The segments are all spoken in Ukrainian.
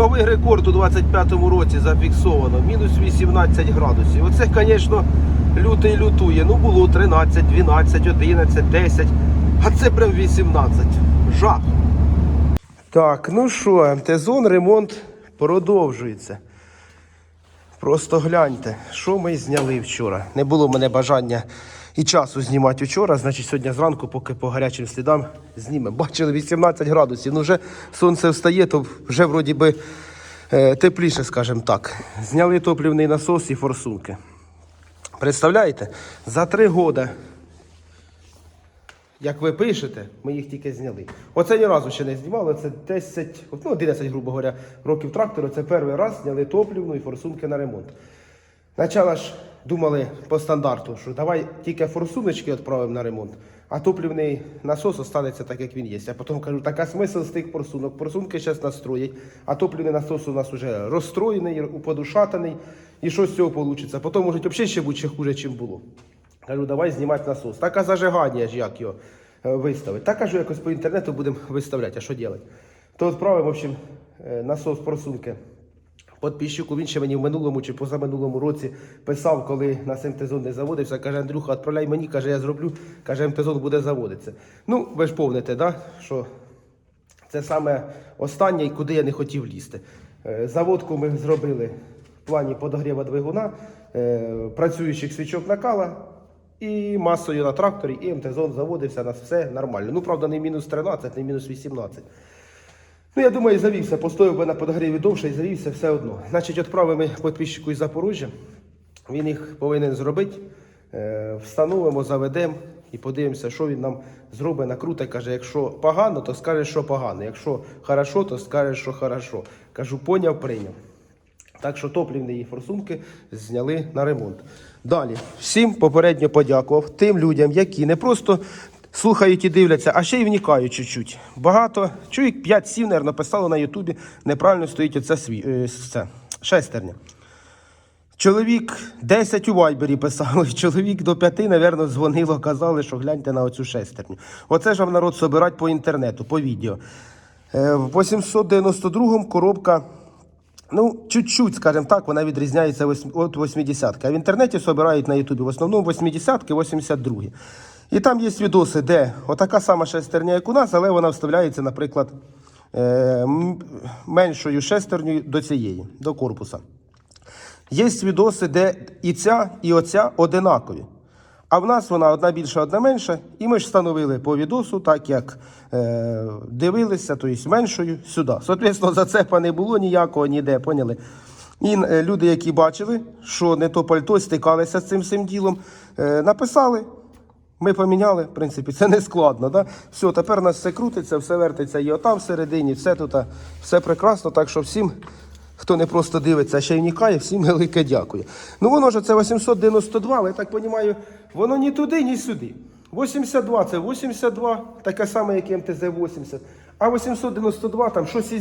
Новий рекорд у 25-му році зафіксовано. Мінус 18 градусів. Оце, звісно, лютий лютує. Ну було 13, 12, 11, 10. А це прям 18. Жах. Так, ну що, МТ-зон ремонт продовжується. Просто гляньте, що ми зняли вчора. Не було в мене бажання і часу знімати вчора, значить сьогодні зранку, поки по гарячим слідам знімемо. Бачили 18 градусів. Ну вже сонце встає, то вже вроді би е, тепліше, скажімо так. Зняли топлівний насос і форсунки. Представляєте? За три роки, як ви пишете, ми їх тільки зняли. Оце ні разу ще не знімали. Це 10, ну 11, грубо говоря, років трактору. Це перший раз зняли топлівну і форсунки на ремонт. Спочатку ж думали по стандарту, що давай тільки форсуночки відправимо на ремонт, а топлівний насос останеться так, як він є. А потім кажу, так а смисл з тих форсунок? Форсунки зараз настроять, а топлівний насос у нас вже розстроєний, уподушатаний, і що з цього вийде? Потім може взагалі ще бути ще хуже, ніж було. Кажу, давай знімати насос. Так а зажигання ж як його е, виставити. Так кажу, якось по інтернету будемо виставляти, а що робити? То відправимо, в общем, е, насос просунки. Подписчику він ще мені в минулому чи позаминулому році писав, коли на МТЗон не заводився. Каже, Андрюха, відправляй мені, каже, я зроблю, каже, МТЗон буде заводитися. Ну, ви ж помните, да? що це саме останнє, куди я не хотів лізти. Е, Заводку ми зробили в плані подогріва двигуна, е, працюючих свічок накала і масою на тракторі, і МТЗон заводився, нас все нормально. Ну, правда, не мінус 13, не мінус 18. Ну, я думаю, завівся, постояв би на подогріві довше і завівся все одно. Значить, відправимо підписчику із Запоріжжя. Він їх повинен зробити. Е, Встановимо, заведемо і подивимося, що він нам зробить, накруте. Каже, якщо погано, то скаже, що погано. Якщо хорошо, то скаже, що хорошо. Кажу, поняв, прийняв. Так що топлівні форсунки зняли на ремонт. Далі, всім попередньо подякував тим людям, які не просто слухають і дивляться, а ще й вникають чуть-чуть. Багато, чоловік 5-7, наверное, писало на Ютубі, неправильно стоїть оце сві... е, це, шестерня. Чоловік 10 у Вайбері писали, чоловік до 5, напевно, дзвонило, казали, що гляньте на оцю шестерню. Оце ж вам народ собирать по інтернету, по відео. Е, В 892-му коробка, ну, чуть-чуть, скажімо так, вона відрізняється від 80-ки. А в інтернеті собирають на Ютубі в основному 80-ки, 82 І там є відоси, де отака сама шестерня, як у нас, але вона вставляється, наприклад, е, меншою шестернею до цієї, до корпуса. Є відоси, де і ця, і оця одинакові. А в нас вона одна більша, одна менша, і ми ж встановили по відосу, так як е, дивилися, тобто меншою сюди. Соответственно, зацепа не було ніякого ніде, поняли? І е, люди, які бачили, що не то пальто стикалися з цим всім ділом, е, написали. Ми поміняли, в принципі, це не складно. Да? Все, тепер у нас все крутиться, все вертиться і отам всередині, все тут, все прекрасно. Так що всім, хто не просто дивиться, а ще й вникає, всім велике дякую. Ну воно ж це 892, але я так розумію, воно ні туди, ні сюди. 82 це 82, таке саме, як і МТЗ-80. А 892 там щось і.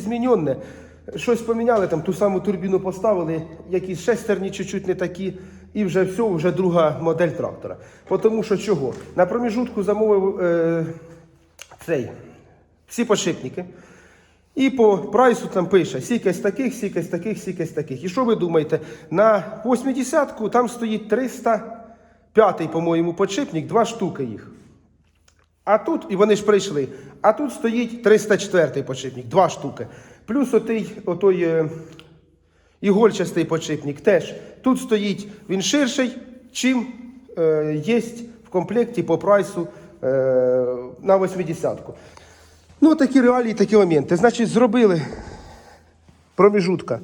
Щось поміняли, там ту саму турбіну поставили, якісь шестерні чуть-чуть не такі, і вже все, вже друга модель трактора. Тому що чого? На проміжутку замовив е, цей, всі подшипники. І по прайсу там пише сікась таких, сікась таких, сікась таких. І що ви думаєте? На 80-ку там стоїть 305, по-моєму, подшипник, два штуки їх. А тут, і вони ж прийшли, а тут стоїть 304 подшипник, два штуки. Плюс отий, отой е, ігольчастий подшипник теж. Тут стоїть він ширший, чим е, є в комплекті по прайсу е, на 80-ку. Ну, такі реалії, такі моменти. Значить, зробили проміжутка.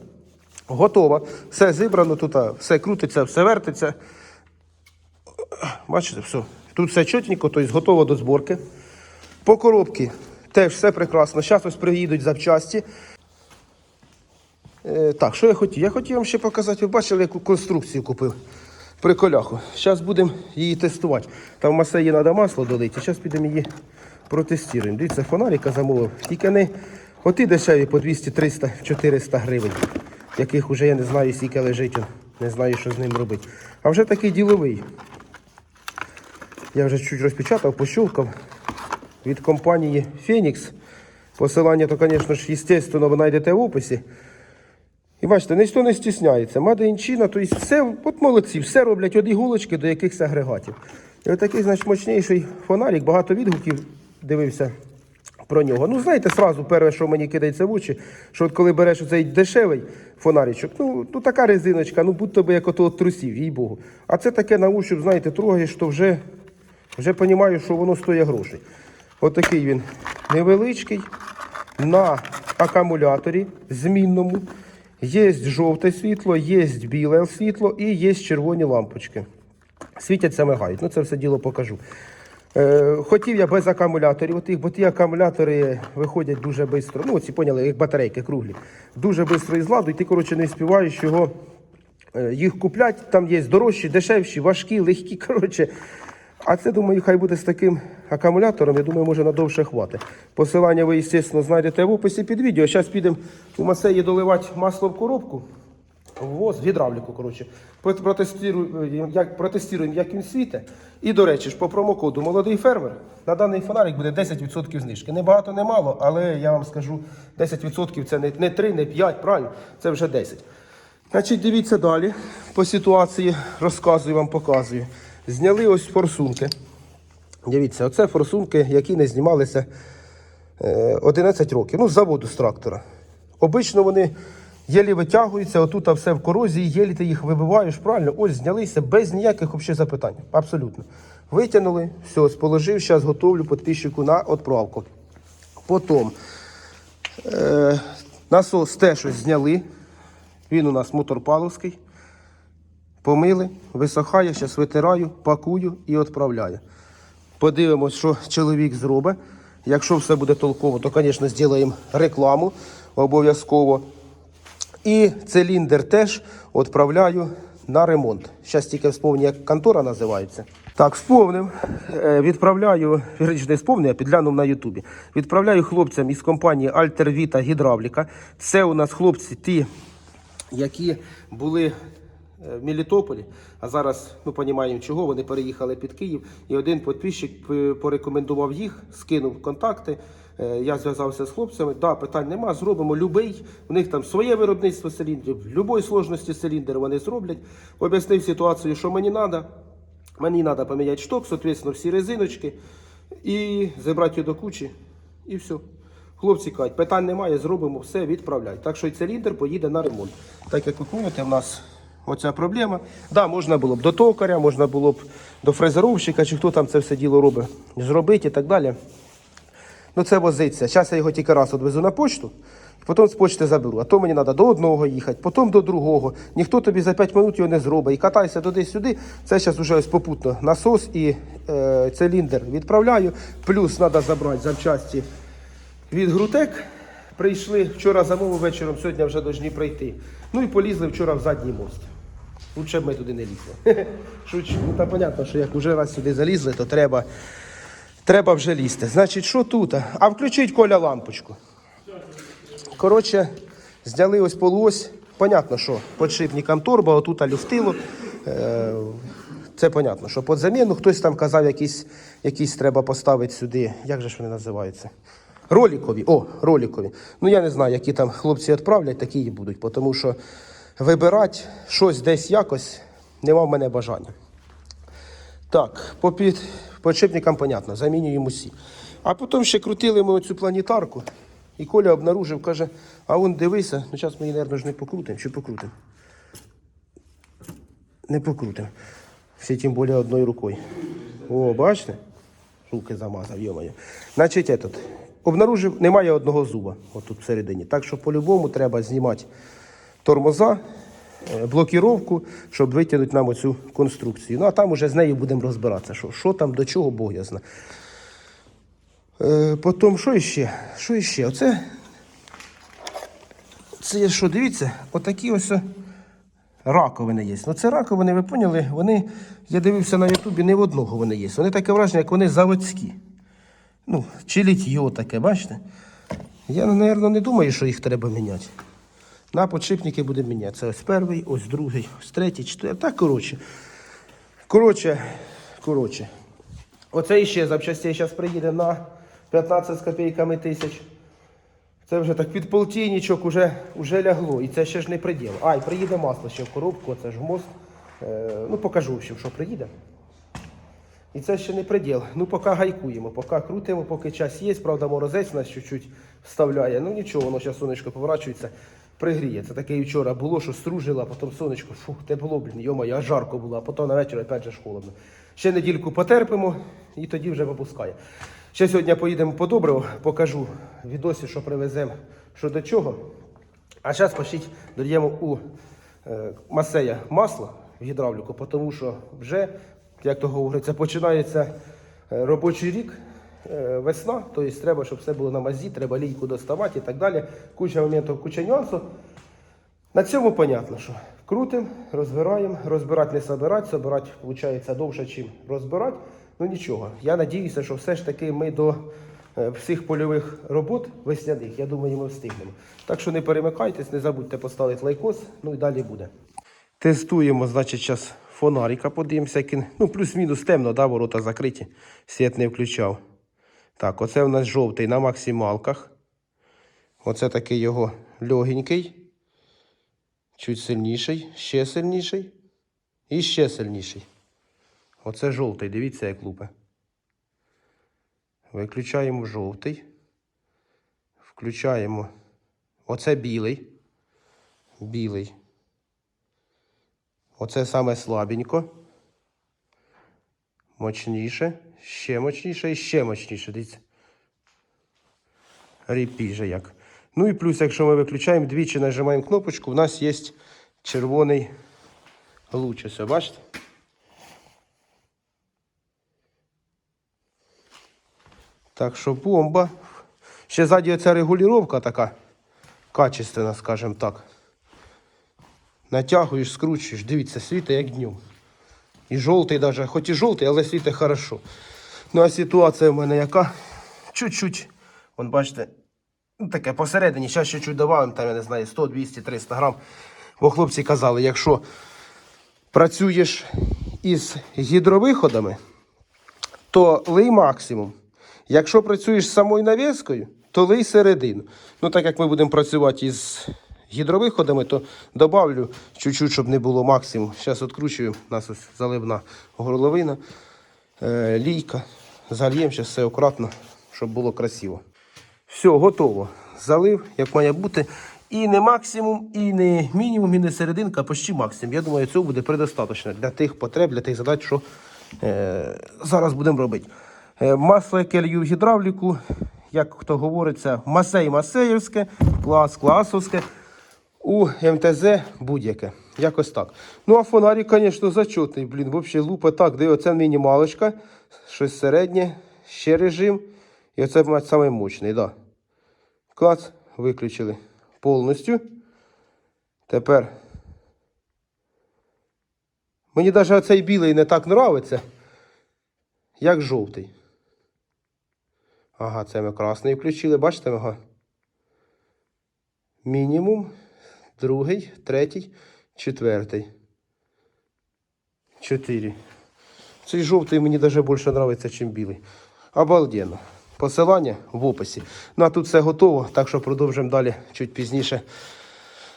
Готова. Все зібрано, тут все крутиться, все вертиться. Бачите, все. Тут все чотенько, тобто готово до зборки. По коробці теж все прекрасно. Зараз ось приїдуть запчасті. Е, так, що я хотів? Я хотів вам ще показати, ви бачили, яку конструкцію купив при коляху. Зараз будемо її тестувати. Там в масеї треба масло долити, зараз підемо її протестуємо. Дивіться, фонарика замовив. Тільки не оті дешеві по 200, 300, 400 гривень, яких вже я не знаю, скільки лежить, не знаю, що з ним робити. А вже такий діловий. Я вже чуть розпечатав, пощулкав від компанії Phoenix. Посилання, то, звісно ж, ви знайдете в описі. І бачите, ніхто не стісняється. Мадинчина, то есть все, от молодці, все роблять від іголочки до якихось агрегатів. І отакий, значить, мощніший фонарик, багато відгуків дивився про нього. Ну, знаєте, сразу перше, що мені кидається в очі, що от коли береш оцей дешевий фонаричок, ну, ну така резиночка, ну будь-то би як от трусів, їй Богу. А це таке на ощуп, знаєте, трогаєш, то вже, вже розумію, що воно стоїть грошей. Отакий він невеличкий, на акумуляторі змінному. Є жовте світло, є біле світло і є червоні лампочки. Світяться, мигають. Ну, це все діло покажу. Е, хотів я без акумуляторів, отих, бо ті акумулятори виходять дуже швидко. Ну, ці поняли, як батарейки круглі. Дуже швидко із ладу, і ти, коротше, не співаєш його е, їх куплять. Там є дорожчі, дешевші, важкі, легкі. Коротше. А це, думаю, хай буде з таким акумулятором. Я думаю, може надовше хватить. Посилання ви, звісно, знайдете в описі під відео. Зараз підемо у Масеї доливати масло в коробку. ВОЗ, гідравліку, коротше. Пот- Протестирую- як, протестуємо, як він світе. І, до речі, ж по промокоду молодий фермер на даний фонарик буде 10% знижки. Не багато, не мало, але я вам скажу, 10% це не, не 3, не 5, правильно? Це вже 10. Значить, дивіться далі. По ситуації розказую вам, показую. Зняли ось форсунки. Дивіться, оце форсунки, які не знімалися е, 11 років. Ну, з заводу з трактора. Обично вони єлі витягуються, отут все в корозії, єлі ти їх вибиваєш, правильно? Ось знялися без ніяких взагалі запитань. Абсолютно. Витягнули, все, сположив, зараз готовлю підписчику на відправку. Потім е, насос теж ось зняли. Він у нас моторпаловський. Помили, висохає, зараз витираю, пакую і відправляю. Подивимось, що чоловік зробить. Якщо все буде толково, то, звісно, зробимо рекламу обов'язково. І циліндр теж відправляю на ремонт. Зараз тільки вспомню, як контора називається. Так, сповнив. Е, Відправляю, вірніше, не сповнив, а підглянув на Ютубі. Відправляю хлопцям із компанії Vita Гідравліка. Це у нас хлопці ті, які були в Мелітополі, а зараз ми розуміємо, чого вони переїхали під Київ. І один підписчик е, порекомендував їх, скинув контакти. Е, Я зв'язався з хлопцями. Да, питань нема, зробимо любий. У них там своє виробництво циліндрів, любої сложності циліндр вони зроблять. Об'яснив ситуацію, що мені треба. Мені треба поміняти шток, соответственно, всі резиночки і зібрати його до кучі. І все. Хлопці кажуть, питань немає, зробимо все, відправляй. Так що і циліндр поїде на ремонт. Так як ви пам'ятаєте, в нас оця проблема. Да, можна було б до токаря, можна було б до фрезеровщика, чи хто там це все діло робить, зробити і так далі. Ну це возиться. Зараз я його тільки раз відвезу на почту, потім з почти заберу. А то мені треба до одного їхати, потім до другого. Ніхто тобі за 5 минут його не зробить. І катайся туди-сюди. Це зараз вже ось попутно. Насос і е, циліндр відправляю. Плюс треба забрати запчасті від Грутек. Прийшли вчора замовив вечором, сьогодні вже повинні прийти. Ну і полізли вчора в задній мост. Лучше б ми туди не лізли. Шучу. Ну та понятно, що як вже раз сюди залізли, то треба, треба вже лізти. Значить, що тут? А включіть Коля лампочку. Коротше, зняли ось полуось. Понятно, що подшипником торба, отут люфтило. Е, Це понятно, що під заміну хтось там казав, якісь, якісь треба поставити сюди. Як же ж вони називаються? Ролікові. О, ролікові. Ну я не знаю, які там хлопці відправлять, такі і будуть. Тому що вибирати щось десь якось нема в мене бажання. Так, по під подшипникам, понятно, замінюємо усі. А потім ще крутили ми оцю планетарку. І Коля обнаружив, каже, а он дивися, ну зараз ми її, мабуть, не покрутимо, чи покрутимо? Не покрутимо. Все тим більше одною рукою. О, бачите? Руки замазав, йомаю. Значить, этот, обнаружив, немає одного зуба отут всередині. Так що по-любому треба знімати тормоза, е, блокіровку, щоб витягнути нам оцю конструкцію. Ну а там уже з нею будемо розбиратися, що, що там, до чого Бог я знає. Е, потім, що іще? Що іще? Оце. Це що, дивіться, отакі ось раковини є. Ну це раковини, ви поняли, вони, я дивився на Ютубі, не в одного вони є. Вони таке враження, як вони заводські. Ну, чи літьо таке, бачите? Я, мабуть, не думаю, що їх треба міняти. На подшипники будемо міняти. Це ось перший, ось другий, ось третій, четвертий. Так, коротше. Коротше, коротше. Оце іще запчастей зараз приїде на 15 з копійками тисяч. Це вже так під полтинничок уже, уже лягло. І це ще ж не приділ. А, і приїде масло ще в коробку, це ж мост. Е, ну, покажу, в що приїде. І це ще не приділ. Ну, поки гайкуємо, поки крутимо, поки час є. Правда, морозець нас чуть-чуть вставляє. Ну нічого, воно зараз сонечко поворачується, пригріє. Це таке і вчора було, що стружило, а потім сонечко, фух, те було, блін, йома, аж жарко було, а потім на вечір опять же ж холодно. Ще недільку потерпимо і тоді вже випускає. Ще сьогодні поїдемо по добриво, покажу відосі, що привеземо, що до чого. А зараз пошліть додаємо у е, масея масло в гідравліку, тому що вже, як то говориться, починається е, робочий рік, весна, тобто треба, щоб все було на мазі, треба лійку доставати і так далі. Куча моментів, куча нюансів. На цьому понятно, що крутим, розбираємо, розбирати не собирати, собирати, виходить, довше, ніж розбирати. Ну нічого. Я надіюся, що все ж таки ми до е, всіх польових робот весняних, я думаю, ми встигнемо. Так що не перемикайтесь, не забудьте поставити лайкос, ну і далі буде. Тестуємо, значить, зараз фонарика подивимося, ну, плюс-мінус темно, да, ворота закриті, світ не включав. Так, оце у нас жовтий на максималках. Оце такий його легенький. Чуть сильніший, ще сильніший і ще сильніший. Оце жовтий, дивіться, як лупе. Виключаємо жовтий. Включаємо. Оце білий. Білий. Оце саме слабенько. Мощніше, ще мощніше і ще мощніше. Дивіться. Ріпіже як. Ну і плюс, якщо ми виключаємо двічі, нажимаємо кнопочку, у нас є червоний луч. Ось, бачите? Так що бомба. Ще ззаді оця регулювання така качественна, скажімо так. Натягуєш, скручуєш, дивіться, світе як днем. І жовтий навіть, хоч і жовтий, але світе хорошо. Ну а ситуація в мене яка? Чуть-чуть. Вон бачите, ну, таке посередині, зараз ще чуть добавимо, там я не знаю, 100, 200, 300 грам. Бо хлопці казали, якщо працюєш із гідровиходами, то лий максимум. Якщо працюєш з самою навіскою, то лий середину. Ну, так як ми будемо працювати із гідровиходами, то добавлю чуть-чуть, щоб не було максимум. Зараз відкручуємо, у нас ось заливна горловина, лійка. Зальємо зараз все акуратно, щоб було красиво. Все, готово. Залив, як має бути. І не максимум, і не мінімум, і не серединка, а почти максимум. Я думаю, цього буде предостаточно для тих потреб, для тих задач, що е, зараз будемо робити. Е, масло, яке лью в гідравліку, як хто говориться, масей масеївське, клас класовське, у МТЗ будь-яке. Якось так. Ну, а фонарик, звісно, зачетний. Блін, взагалі лупа так, де оце мінімалочка, щось середнє, ще режим. І оце мать самий мощний, да. Клац, виключили повністю. Тепер. Мені навіть оцей білий не так нравиться, як жовтий. Ага, це ми красний включили, бачите? Ага. Мінімум, другий, третій, четвертий. Чотири. Цей жовтий мені навіть більше подобається, ніж білий. Обалденно. Посилання в описі. Ну а тут все готово, так що продовжимо далі чуть пізніше.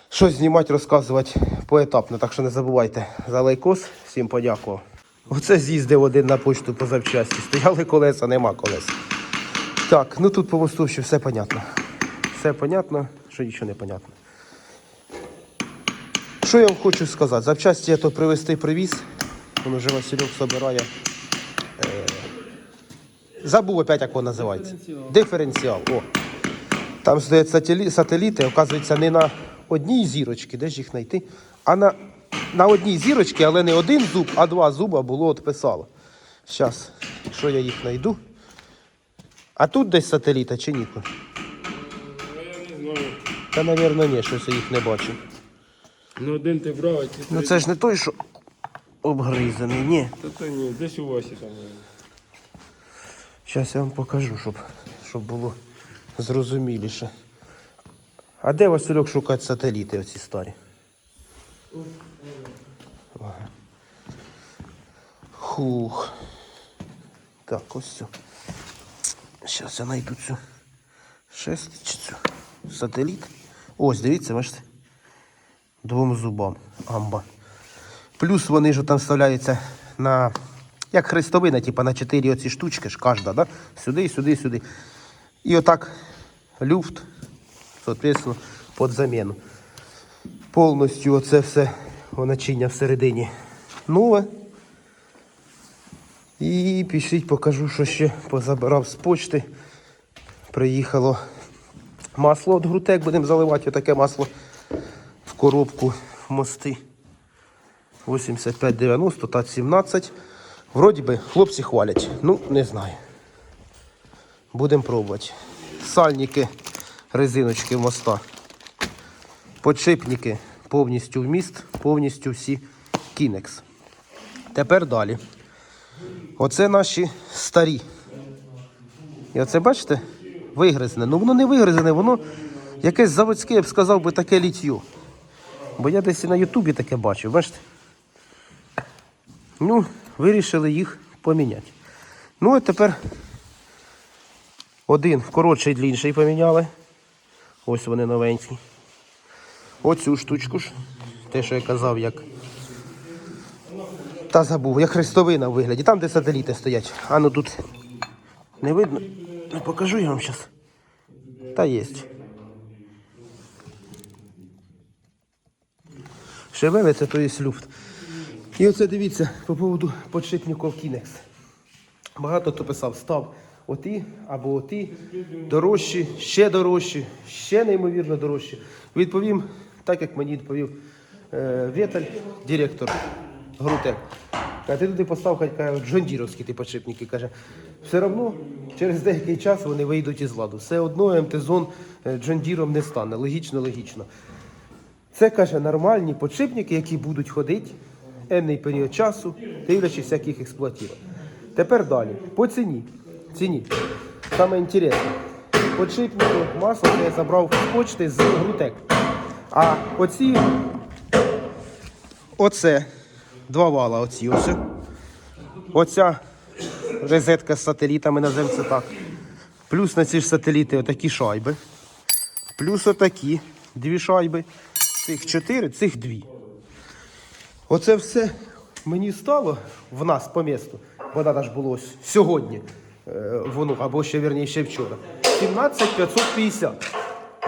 Щось знімати, розказувати поетапно. Так що не забувайте за лайкос. Всім подякував. Оце з'їздив один на почту по запчасті. Стояли колеса, нема колес. Так, ну тут по мосту все понятно. Все понятно, що нічого не понятно. Що я вам хочу сказати? Запчасті я то привезти привіз. Він вже Васильок собирає. Е, Забув опять, як воно називається. Диференціал. О. Там стоять сателі- сателіти, оказується, не на одній зірочці, де ж їх знайти, а на, на одній зірочці, але не один зуб, а два зуба було відписало. Зараз, що я їх знайду. А тут десь сателіта чи ні? Ну. Та, мабуть, ні, щось я їх не бачу. Ну один ти брав, а Ну це ж не той, що обгризаний, ні. Та то ні, десь у Васі там. Зараз я вам покажу, щоб, щоб було зрозуміліше. А де Васильок шукати сателіти оці старі? Ага. Хух. Так, ось все. Зараз я знайду цю шестичцю. сателіт. Ось, дивіться, бачите. Двом зубам. Амба. Плюс вони ж там вставляються на. Як хрестовина, типу на 4 оці штучки ж кожна, да? Сюди, сюди, сюди. І отак люфт, соответственно, під заміну. Повністю оце все начиння всередині нове. І пішліть, покажу, що ще позабирав з почти. Приїхало масло від Грутек, будемо заливати таке масло коробку мости. 85,90 та 17. Вроді би, хлопці хвалять. Ну, не знаю. Будемо пробувати. Сальники, резиночки моста. Подшипники повністю вміст, повністю всі кінекс. Тепер далі. Оце наші старі. І оце бачите, вигризне. Ну воно не вигризне, воно якесь заводське, я б сказав би, таке літьо. Бо я десь і на Ютубі таке бачив, бачите? Ну, вирішили їх поміняти. Ну, а тепер один коротший длінший поміняли. Ось вони новенькі. Оцю штучку ж. Те, що я казав, як. Та забув, як хрестовина в вигляді. Там, де сателіти стоять. А ну тут не видно. Ну, покажу я вам зараз. Та є. Шевелиться, то є люфт. І оце дивіться по поводу подшипників Кінекс. Багато хто писав, став оті або оті, дорожчі, ще дорожчі, ще неймовірно дорожчі. Відповім, так як мені відповів е, Вєталь, директор Грутек. А ти туди постав каже, джондіровські ті подшипники. Каже, все одно через деякий час вони вийдуть із ладу. Все одно МТ-зон е, джондіром не стане. Логічно, логічно. Це каже нормальні подшипники, які будуть ходити енний період часу, дивлячись, як їх. Тепер далі. По ціні. Ціні. Саме інтересне. Подшипники, масло я забрав почти з Грутек. А оці, оце, два вала оці ось. Оця розетка з сателітами, називаємо це так. Плюс на ці ж сателіти отакі шайби. Плюс отакі дві шайби. Цих чотири, цих дві. Оце все мені стало в нас по місту, бо треба ж було сьогодні, е, воно, або ще вірніше вчора. 17 550.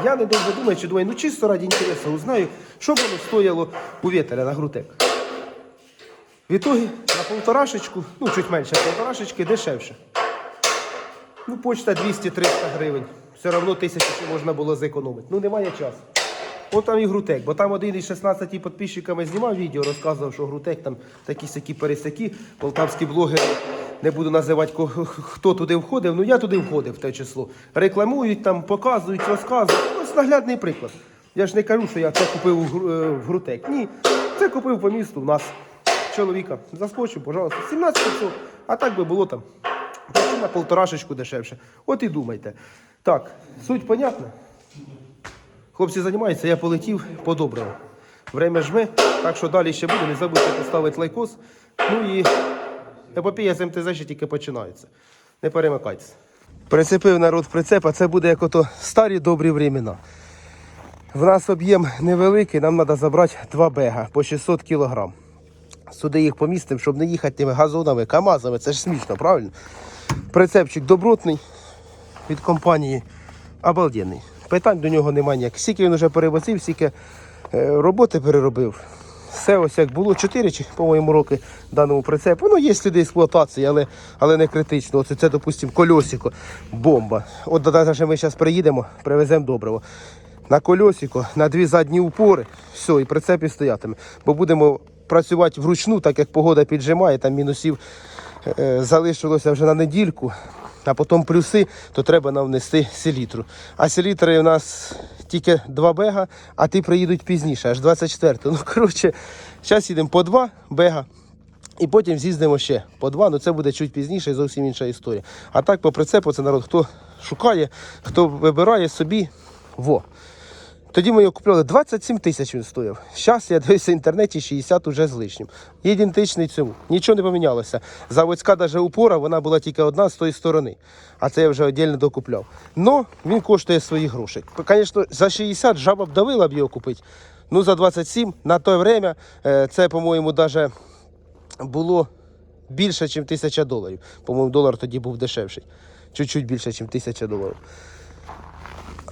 Я не довго думаю, чи думаю, ну чисто раді інтересу узнаю, що воно стояло у вітера на грутек. В ітогі на полторашечку, ну чуть менше полторашечки, дешевше. Ну, почта 200-300 гривень. Все одно тисячу можна було зекономити. Ну, немає часу. От там і Грутек, бо там один із 16 підписчиками знімав відео, розказував, що Грутек там такі сякі пересякі, полтавські блогери, не буду називати, хто туди входив, ну я туди входив в те число. Рекламують там, показують, розказують. Ось наглядний приклад. Я ж не кажу, що я це купив е, в Грутек. Ні, це купив по місту у нас. Чоловіка. Заскочив, пожалуйста, 17 500, а так би було там. На полторашечку дешевше. От і думайте. Так, суть понятна? Хлопці займаються, я полетів по-доброму. Время жме, так що далі ще буде. Не забудьте поставити лайкос. Ну і епопія з МТЗ ще тільки починається. Не перемикайтеся. Прицепив народ прицеп, а це буде як ото старі добрі времена. В нас об'єм невеликий, нам треба забрати два бега по 600 кг. Сюди їх помістимо, щоб не їхати тими газонами, камазами, це ж смішно, правильно? Прицепчик добротний від компанії обалденний. Питань до нього немає ніяких. Скільки він вже перевозив, скільки е, роботи переробив. Все ось як було. 4 чи, по-моєму, роки даному прицепу. Ну, є сліди експлуатації, але, але не критично. Оце це, допустимо, кольосико, бомба. От навіть ми зараз приїдемо, привеземо добриво. На кольосико, на дві задні упори, все, і прицеп і стоятиме. Бо будемо працювати вручну, так як погода піджимає, там мінусів залишилося вже на недільку, а потім плюси, то треба нам внести селітру. А селітри у нас тільки два бега, а ті приїдуть пізніше, аж 24. Ну, коротше, зараз їдемо по два бега. І потім з'їздимо ще по два, ну це буде чуть пізніше, і зовсім інша історія. А так по прицепу це народ, хто шукає, хто вибирає собі, во. Тоді ми його купляли 27 тисяч він стояв. Зараз я дивився в інтернеті 60 уже з лишнім. Ідентичний цьому. Нічого не помінялося. Заводська навіть упора, вона була тільки одна з тої сторони. А це я вже віддільно докупляв. Но він коштує свої гроші. Звісно, за 60 жаба б давила б його купити. Ну, за 27 на те время е, це, по-моєму, навіть було більше, ніж тисяча доларів. По-моєму, долар тоді був дешевший. Чуть-чуть більше, ніж тисяча доларів.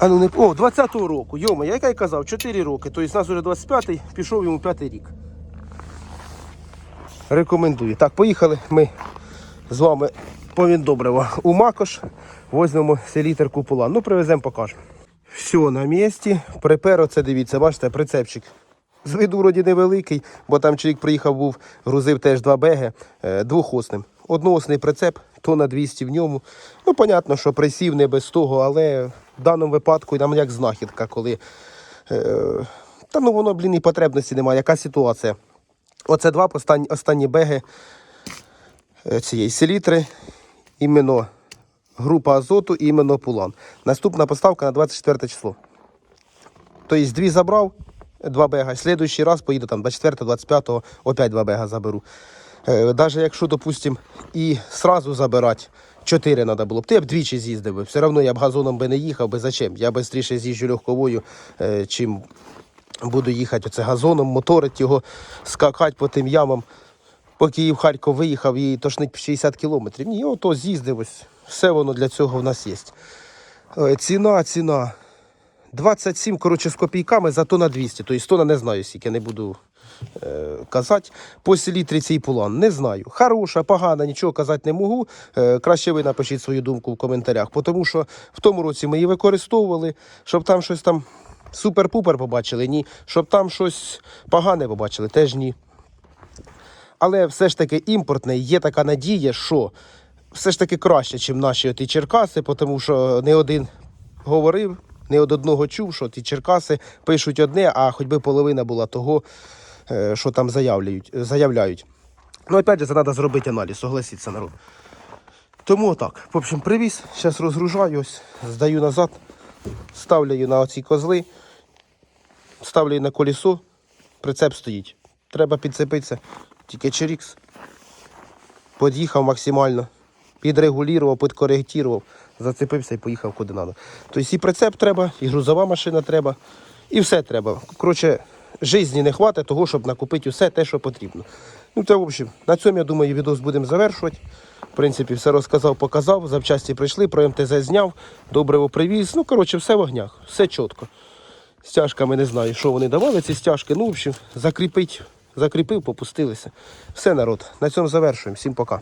А ну не о, 20-го року. Йома, я яка й казав, 4 роки. Тобто нас вже 25-й, пішов йому 5-й рік. Рекомендую. Так, поїхали ми з вами по Віндобрива у Макош. Возьмемо селітр купола. Ну, привеземо, покажемо. Все на місці. Припер, оце дивіться, бачите, прицепчик. З виду вроді невеликий, бо там чоловік приїхав, був, грузив теж два беги е, двохосним. Одноосний прицеп, то на 200 в ньому. Ну, понятно, що присів не без того, але в даному випадку нам як знахідка, коли. Е, та ну воно, блін, і потребності немає. Яка ситуація? Оце два останні, останні беги е, цієї селітри. Іменно група азоту і іменно пулан. Наступна поставка на 24 число. Тобто дві забрав, два бега. Слідуючий раз поїду там 24-25, опять два бега заберу. Е, Даже якщо, допустим, і сразу забирати, чотири треба було б, я б двічі з'їздив би. Все одно я б газоном би не їхав, би зачем? Я швидше з'їжджу легковою, е, чим буду їхати оце газоном, моторити його, скакати по тим ямам. Поки в Харків виїхав і тошнить 60 кілометрів. Ні, ото з'їздив ось. Все воно для цього в нас є. Е, Ціна, ціна. 27, коротше, з копійками, зато на 200. Тобто тона не знаю, скільки не буду е, казати. По селітрі цей пулан не знаю. Хороша, погана, нічого казати не можу. Е, краще ви напишіть свою думку в коментарях. Тому що в тому році ми її використовували, щоб там щось там супер-пупер побачили, ні. Щоб там щось погане побачили, теж ні. Але все ж таки імпортне є така надія, що все ж таки краще, ніж наші оті Черкаси, тому що не один говорив, не од одного чув, що ті Черкаси пишуть одне, а хоч би половина була того, е, що там заявляють. заявляють. Ну, опять же, це треба зробити аналіз, согласіться, народ. Тому так. В общем, привіз, зараз розгружаю, ось, здаю назад, ставлю на оці козли, ставлю на колесо, прицеп стоїть. Треба підцепитися. Тільки черікс. Під'їхав максимально. Підрегулював, підкоректував, зацепився і поїхав куди треба. Тобто і прицеп треба, і грузова машина треба, і все треба. Коротше, житті не вистачить того, щоб накупити все те, що потрібно. Ну, це, в общем, на цьому, я думаю, відос будемо завершувати. В принципі, все розказав, показав, запчасті прийшли, про МТЗ зняв, добриво привіз. Ну, коротше, все в огнях, все чітко. Стяжками не знаю, що вони давали, ці стяжки. Ну, в общем, закріпить, закріпив, попустилися. Все, народ, на цьому завершуємо. Всім пока.